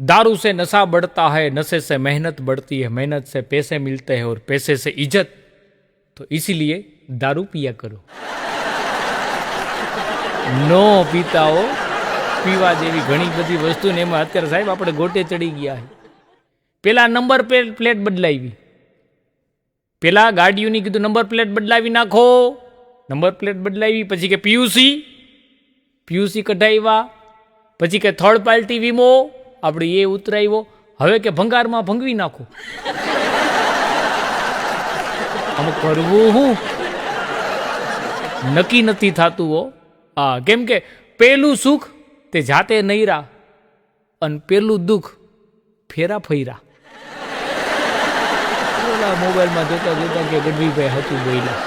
दारू से नशा बढ़ता है नशे से मेहनत बढ़ती है मेहनत से पैसे मिलते हैं और पैसे से इज्जत तो इसीलिए दारू पिया करो નો પીતાઓ પીવા જેવી ઘણી બધી વસ્તુ ને એમાં અત્યારે સાહેબ આપણે ગોટે ચડી ગયા છે પેલા નંબર પ્લેટ બદલાવી પેલા ગાડીઓની કીધું નંબર પ્લેટ બદલાવી નાખો નંબર પ્લેટ બદલાવી પછી કે પીયુસી પીયુસી કઢાવ્યા પછી કે થર્ડ પાર્ટી વીમો આપણે એ ઉતરાવ્યો હવે કે ભંગારમાં ભંગવી નાખો. આમ કરવું હું? નક્કી નથી થતું હો. હા કેમ કે પહેલું સુખ તે જાતે નૈરા અને પેલું દુઃખ ફેરા ફૈરા. મોબાઈલમાં જોતા જોતા કે ગઢવીભાઈ હતું બોલ્યા.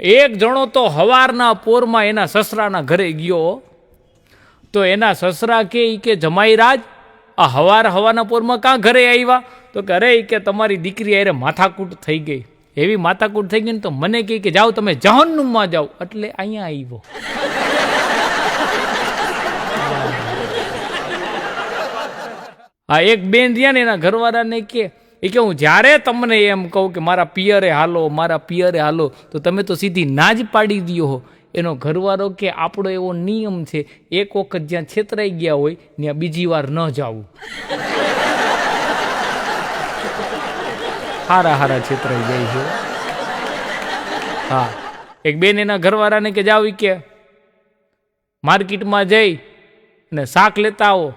એક જણો તો હવારના પોરમાં એના સસરાના ઘરે ગયો. તો એના સસરા કે એ કે, જમાઈ રાજ, આ હવાર હવાના પોરમાં કાં ઘરે આવ્યા તો કે, અરે કે તમારી દીકરી અરે માથાકૂટ થઈ ગઈ. એવી માથાકૂટ થઈ ગઈ ને તો મને કહે કે, જાઓ તમે જહન્નુમમાં જાઓ. એટલે અહીંયા આવ્યો આ એક બેન રહ્યા ને એના ઘરવાળાને કે એ કે હું જ્યારે તમને એમ કહું કે, મારા પિયરે હાલો, મારા પિયરે હાલો, તો તમે તો સીધી ના જ પાડી દો હો. એનો ઘરવાળો કે આપણો એવો નિયમ છે, એક વખત જ્યાં છેતરાઈ ગયા હોય, ત્યાં બીજી વાર ન જવું. હારા હારા છેતરાઈ જાય છે. હા. એક બેન એના ઘરવાળાને કે, જાવ કે, માર્કેટમાં જઈ અને શાક લેતા આવો.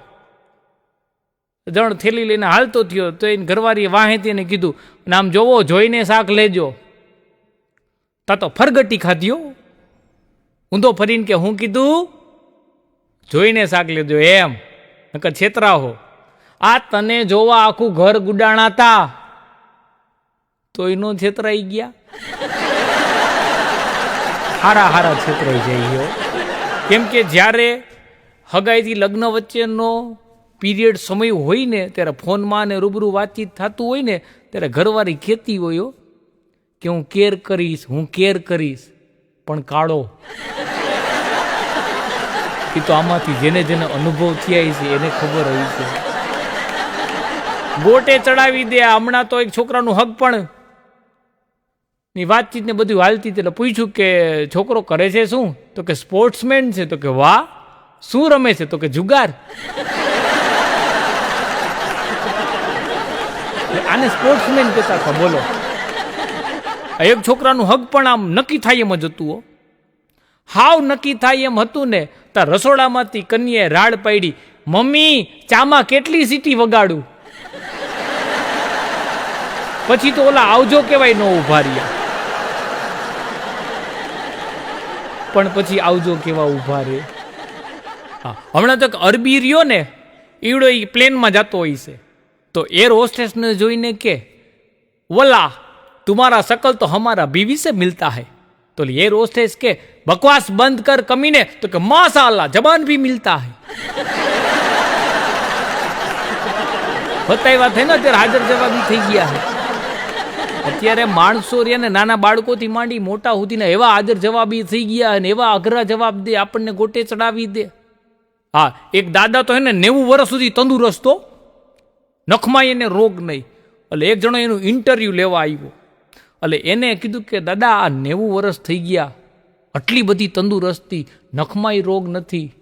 જણ થેલી લઈને હાલતો થયો, તો એને ઘરવાળીએ વાહેતી એને કીધું નામ જોવો, જોઈને શાક લેજો. તા તો ફરગટી ખાધ્યો ઊંધો ફરીને કે હું કીધું, જોઈને શાક લેજો એમ. નકર છેતરા હો. આ તને જોવા આખું ઘર ગુડાણા તા તો એનો છેતરાઈ ગયા? હારા હારા છેતરાઈ જાય કેમ કે જ્યારે હગાઈથી લગ્ન વચ્ચેનો પીરિયડ સમય હોય ને, ત્યારે ફોનમાં ને રૂબરૂ વાતચીત થતું હોય ને, ત્યારે ઘરવાળી ખેતી હોય કે હું કેર કરીશ, હું કેર કરીશ, પણ કાળો. એ તો આમાંથી જેને જેને અનુભવ થયા છે, એને ખબર હોય છે. ગોટે ચડાવી દે, હમણાં તો એક છોકરાનું હક પણ. ની વાતચીત ને બધું હાલતી એટલે પૂછ્યું કે છોકરો કરે છે શું? તો કે સ્પોર્ટ્સમેન છે, તો કે વાહ, શું રમે છે? તો કે જુગાર. આને સ્પોર્ટ્સમેન કહેતા હતા, બોલો. એક છોકરાનું હક પણ આમ નક્કી થાય એમ જ હતું હાવ નક્કી થાય એમ હતું ને, તા રસોડામાંથી કન્યાએ રાડ પાડી, મમ્મી, ચામાં કેટલી સીટી વગાડું? પછી તો ઓલા આવજો કહેવાય ન ઊભા રહ્યા. પણ પછી આવજો કેવા ઊભા રહે હા, હમણાં તો અરબી રહ્યો ને, ઈવડો એ પ્લેનમાં જતો હોય છે. તો એર હોસ્ટેસને જોઈને કે, વલા તુમારા શકલ તો હમારા બીવી સે મિલતા હૈ. तो एयर होस्टेस के बकवास बंद कर कमीने तो कि माशाल्लाह जबान भी मिलता है બતાવ્યા થઈ ને અત્યારે હાજર જવાબી થઈ ગયા છે અત્યારે માણસો રહ્યા ને નાના બાળકોથી માંડી મોટા સુધીના એવા હાજર જવાબી થઈ ગયા અને એવા અઘરા જવાબ દે આપણને ગોટે ચડાવી દે હા એક દાદા તો હે ને નેવું વર્ષ સુધી તંદુરસ્ત હો. નખમાં એને રોગ નહીં એટલે એક જણો એનું ઇન્ટરવ્યૂ લેવા આવ્યો એટલે એને કીધું કે, દાદા, આ નેવું વર્ષ થઈ ગયા. આટલી બધી તંદુરસ્તી નખમાય રોગ નથી.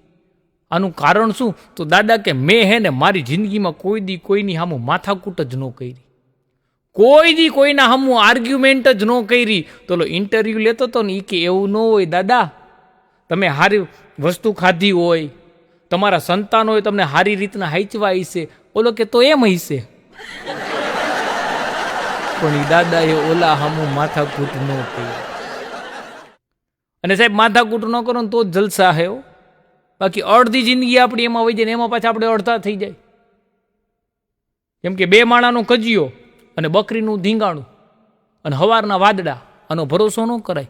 આનું કારણ શું? તો દાદા કે, મેં હે ને મારી જિંદગીમાં કોઈ દી કોઈની સામું માથાકૂટ જ ન કરી. કોઈ દી કોઈના સામું આર્ગ્યુમેન્ટ જ ન કરી. તો ઇન્ટરવ્યૂ લેતો હતો ને એ કે, એવું ન હોય દાદા. તમે સારી વસ્તુ ખાધી હોય. તમારા સંતાનોએ તમને સારી રીતના હાંચવા હશે ઓલો કે, તો એમ હશે. પણ એ દાદાએ ઓલા હામું માથાકૂટ ન કરી અને સાહેબ, માથાકૂટ ન કરો ને તો જ જલસા હે બાકી અડધી જિંદગી આપણી એમાં વહી જાય ને એમાં પાછા આપણે અડધા થઈ જાય. કેમ કે બે માણાનો કજિયો અને બકરીનું ધીંગાણું અને હવારના વાદડા આનો ભરોસો ન કરાય.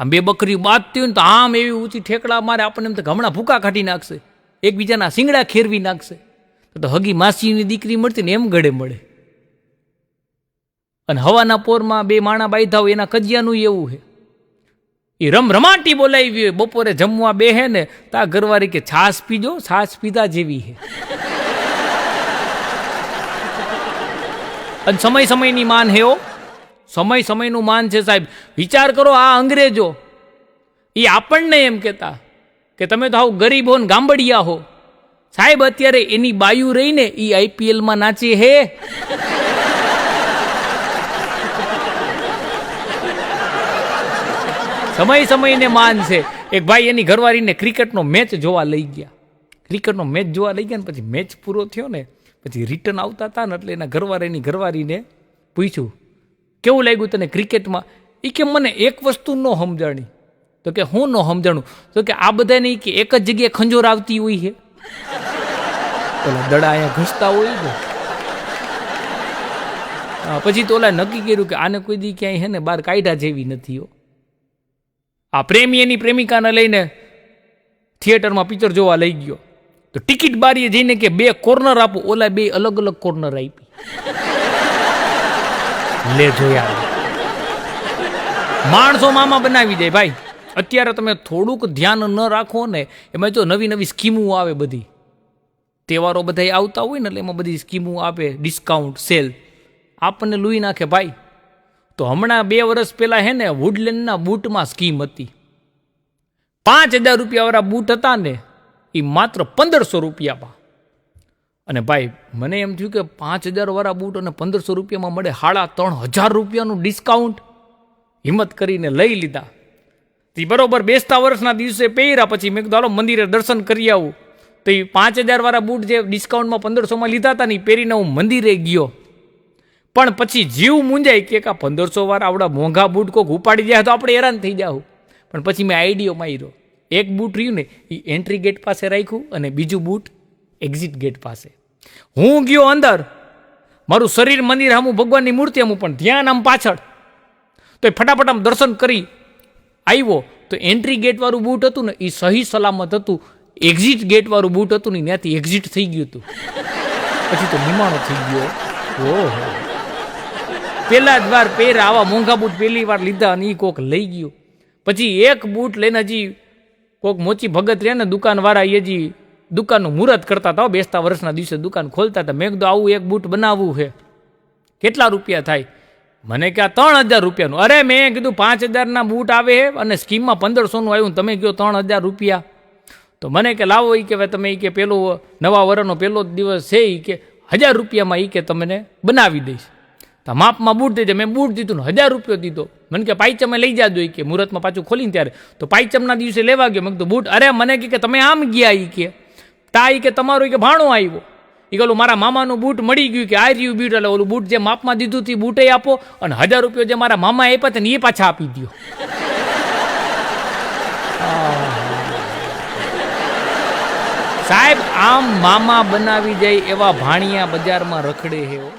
આમ બે બકરી બાંધતી હોય ને તો આમ એવી ઊંચી ઠેકડા મારે આપણને એમ તો હમણાં ભૂકા કાઢી નાખશે. એકબીજાના શિંગડા ખેરવી નાખશે. તો હગી માસીની દીકરી મળતી ને એમ ગળે મળે. અને હવાના પોરમાં બે માણા બાંધા હોય, એના કજિયાનું એવું છે એ રમ રમાટી બોલાવી હોય, બપોરે જમવા બે હે ને તા ઘરવાળી કે, છાશ પીજો, છાશ પીધા જેવી હે. અને સમય સમયની માન હે સમય સમયનું માન છે સાહેબ. વિચાર કરો આ અંગ્રેજો. એ આપણને એમ કહેતા કે, તમે તો આવું ગરીબ હો ને ગામડિયા હો. સાહેબ, અત્યારે એની બાયુ રહીને એ આઈપીએલમાં નાચે હે. સમય સમયને માન છે. એક ભાઈ એની ઘરવાળીને ક્રિકેટનો મેચ જોવા લઈ ગયા. ક્રિકેટનો મેચ જોવા લઈ ગયા ને પછી મેચ પૂરો થયો ને, પછી રિટર્ન આવતા હતા ને એટલે એના ઘરવાળીની ઘરવાળીને પૂછ્યું, કેવું લાગ્યું તને ક્રિકેટમાં? એ કે, મને એક વસ્તુ ન સમજાણી. તો કે, હું ન સમજાણું? તો કે, આ બધાને નહીં કે, એક જ જગ્યાએ ખંજોર આવતી હોય છે. પેલા દડા અહીંયા ઘસતા હોય ને પછી તો ઓલા નક્કી કર્યું કે આને કોઈ દી ક્યાંય હે ને બહાર કાયદા જેવી નથી હો. આ પ્રેમી એની પ્રેમિકાને લઈને થિયેટરમાં પિક્ચર જોવા લઈ ગયો. તો ટિકિટ બારીએ જઈને કે બે કોર્નર આપો. ઓલા બે અલગ અલગ કોર્નર આપી. લે જોયા માણસો મામા બનાવી દે ભાઈ. અત્યારે તમે થોડુંક ધ્યાન ન રાખો ને, એમાં જો નવી નવી સ્કીમો આવે બધી. તહેવારો બધા આવતા હોય ને એટલે એમાં બધી સ્કીમો આપે ડિસ્કાઉન્ટ સેલ આપણને લૂઈ નાખે ભાઈ. તો હમણાં બે વર્ષ પહેલાં હે ને વુડલેન્ડના બૂટમાં સ્કીમ હતી. પાંચ હજાર રૂપિયાવાળા બૂટ હતા ને એ માત્ર પંદરસો રૂપિયામાં. અને ભાઈ, મને એમ થયું કે પાંચ હજારવાળા બૂટ અને પંદરસો રૂપિયામાં મળે સાડા ત્રણ હજાર રૂપિયાનું ડિસ્કાઉન્ટ હિંમત કરીને લઈ લીધા. તે બરોબર બેસતા વર્ષના દિવસે પહેર્યા પછી મેં કીધું, હાલો, મંદિરે દર્શન કરી આવું. તો એ પાંચ હજારવાળા બૂટ જે ડિસ્કાઉન્ટમાં પંદરસોમાં લીધા હતા ને એ પહેરીને હું મંદિરે ગયો. પણ પછી જીવ મૂંજાય કે આ પંદરસો વાર આવડા મોંઘા બૂટ કોક ઉપાડી જાય તો આપણે હેરાન થઈ જાવ પણ પછી મેં આઈડિયો માર્યો. એક બૂટ રહ્યું ને, એ એન્ટ્રી ગેટ પાસે રાખ્યું અને બીજું બૂટ એક્ઝિટ ગેટ પાસે. હું ગયો અંદર. મારું શરીર મંદિર આમું ભગવાનની મૂર્તિ આમું પણ ધ્યાન આમ પાછળ. તો એ ફટાફટ આમ દર્શન કરી આવ્યો. તો એન્ટ્રી ગેટવાળું બૂટ હતું ને, એ સહી સલામત હતું. એક્ઝિટ ગેટવાળું બૂટ હતું ને ત્યાંથી એક્ઝિટ થઈ ગયું હતું. પછી તો નિમાણો થઈ ગયો. ઓહો. પહેલા જ વાર પહેરા આવા મોંઘા બૂટ પહેલી વાર લીધા અને એ કોક લઈ ગયો. પછી એક બૂટ લઈને હજી કોક મોચી ભગત રહે ને દુકાનવાળા એ હજી દુકાનનું મુહૂર્ત કરતા હતા બેસતા વર્ષના દિવસે દુકાન ખોલતા હતા. મેં કીધું, આવું એક બૂટ બનાવવું છે. કેટલા રૂપિયા થાય? મને કે ત્રણ હજાર રૂપિયાનું. અરે, મેં કીધું, પાંચ હજારના બૂટ આવે અને સ્કીમમાં પંદરસોનું આવ્યું તમે કહો ત્રણ હજાર રૂપિયા. તો મને કે, લાવો એ કે તમે એ કે પેલો નવા વર્ષનો પહેલો દિવસ છે એ કે હજાર રૂપિયામાં એ કે તમને બનાવી દઈશ. તો માપમાં બૂટ દીધે, મેં બૂટ દીધું ને હજાર રૂપિયો દીધો. મને કે પાયચમે લઈ જાજો કે, મુહૂર્તમાં પાછું ખોલીને ત્યારે. તો પાયચમના દિવસે લેવા ગયો. મેં કીધું, બૂટ, અરે, મને કે તમે આમ ગયા એ કે. તા કે તમારો કે ભાણો આવ્યો એ કહું મારા મામાનું બૂટ મળી ગયું કે આ રહ્યું બૂટ એટલે ઓલું બૂટ જે માપમાં દીધું તે, બૂટે આપો અને હજાર રૂપિયો જે મારા મામા આપ્યા હતા ને એ પાછા આપી દો સાહેબ, આમ મામા બનાવી જાય એવા ભાણિયા બજારમાં રખડે હે હો.